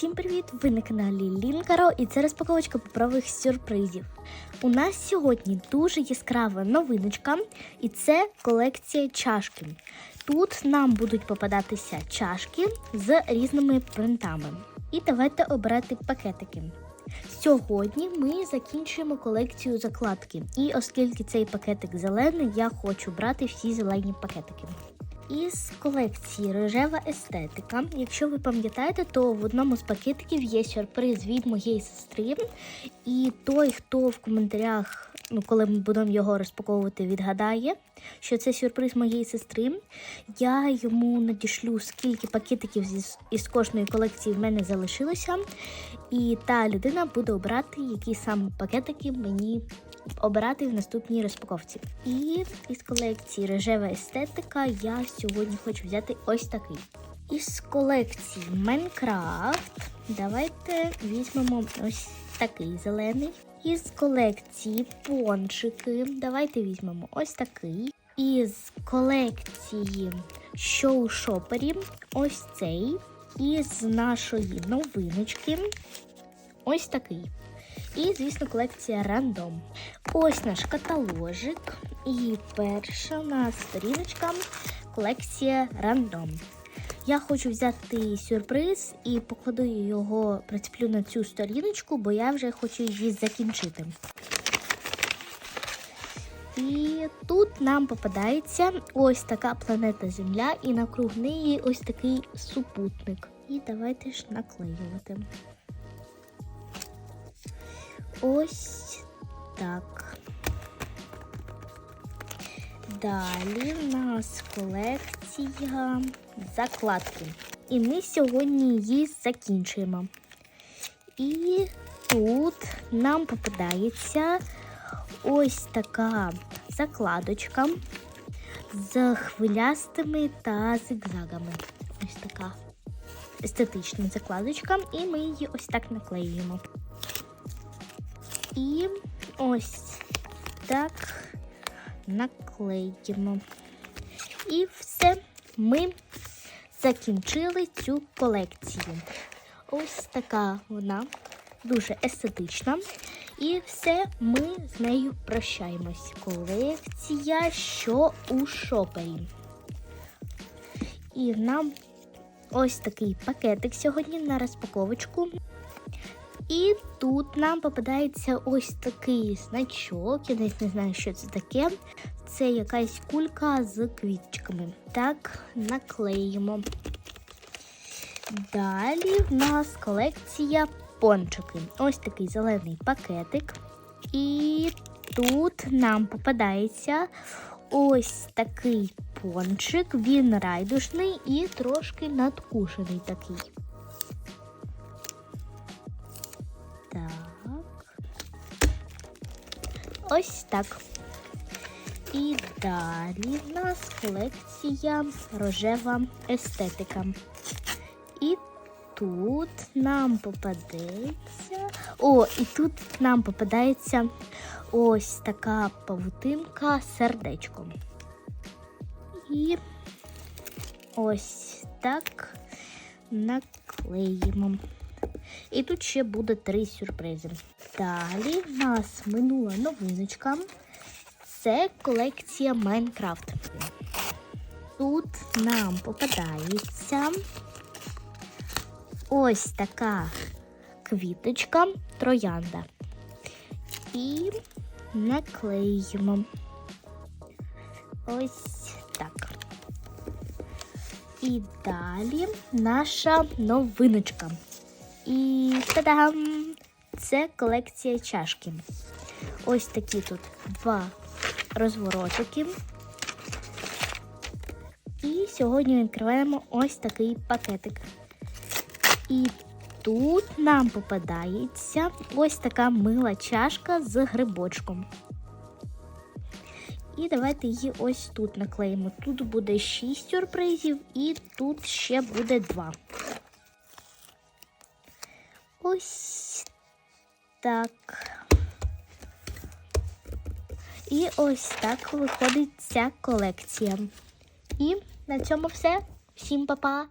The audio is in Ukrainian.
Всім привіт! Ви на каналі Лінкаро і це розпаковочка паперових сюрпризів. У нас сьогодні дуже яскрава новиночка, і це колекція чашки. Тут нам будуть попадатися чашки з різними принтами. І давайте обирати пакетики. Сьогодні ми закінчуємо колекцію закладки. І оскільки цей пакетик зелений, я хочу брати всі зелені пакетики. Із колекції рожева естетика. Якщо ви пам'ятаєте, то в одному з пакетиків є сюрприз від моєї сестри. І той, хто в коментарях, ну коли ми будемо його розпаковувати, відгадає, що це сюрприз моєї сестри. Я йому надішлю, скільки пакетиків із, із кожної колекції в мене залишилося. І та людина буде обрати, які саме пакетики мені обирати в наступній розпаковці. І із колекції рожева естетика я сьогодні хочу взяти ось такий. Із колекції Майнкрафт давайте візьмемо ось такий зелений. Із колекції пончики давайте візьмемо ось такий. Із колекції шоу шопері ось цей. Із нашої новиночки ось такий. І, звісно, колекція рандом. Ось наш каталожик. І перша у нас сторіночка колекція рандом. Я хочу взяти сюрприз і покладу його, прицеплю на цю сторіночку, бо я вже хочу її закінчити. І тут нам попадається ось така планета Земля, і навкруг неї ось такий супутник. І давайте ж наклеювати. Ось так. Далі в нас колекція закладки. І ми сьогодні її закінчуємо. І тут нам попадається ось така закладочка з хвилястими та зигзагами. Ось така естетична закладочка, і ми її ось так наклеюємо. І ось так наклеїмо. І все, ми закінчили цю колекцію. Ось така вона, дуже естетична. І все, ми з нею прощаємось. Колекція, що у шопері. І нам ось такий пакетик сьогодні на розпаковочку. І тут нам попадається ось такий значок. Я навіть не знаю, що це таке. Це якась кулька з квіточками. Так, наклеїмо. Далі в нас колекція пончики. Ось такий зелений пакетик. І тут нам попадається ось такий пончик. Він райдушний і трошки надкушений такий. Ось так. І далі в нас колекція рожева естетика. І тут нам попадеться. О, і тут нам попадається ось така павутинка з сердечком. І ось так наклеїмо. І тут ще буде три сюрпризи. Далі в нас минула новиночка. Це колекція Майнкрафт. Тут нам попадається ось така квіточка троянда. І наклеїмо. Ось так. І далі наша новиночка. І та-дам! Це колекція чашки. Ось такі тут два розворотики. І сьогодні відкриваємо ось такий пакетик. І тут нам попадається ось така мила чашка з грибочком. І давайте її ось тут наклеїмо. Тут буде 6 сюрпризів, і тут ще буде 2. Ось так. І ось так виходить ця колекція. І на цьому все. Всім па-па!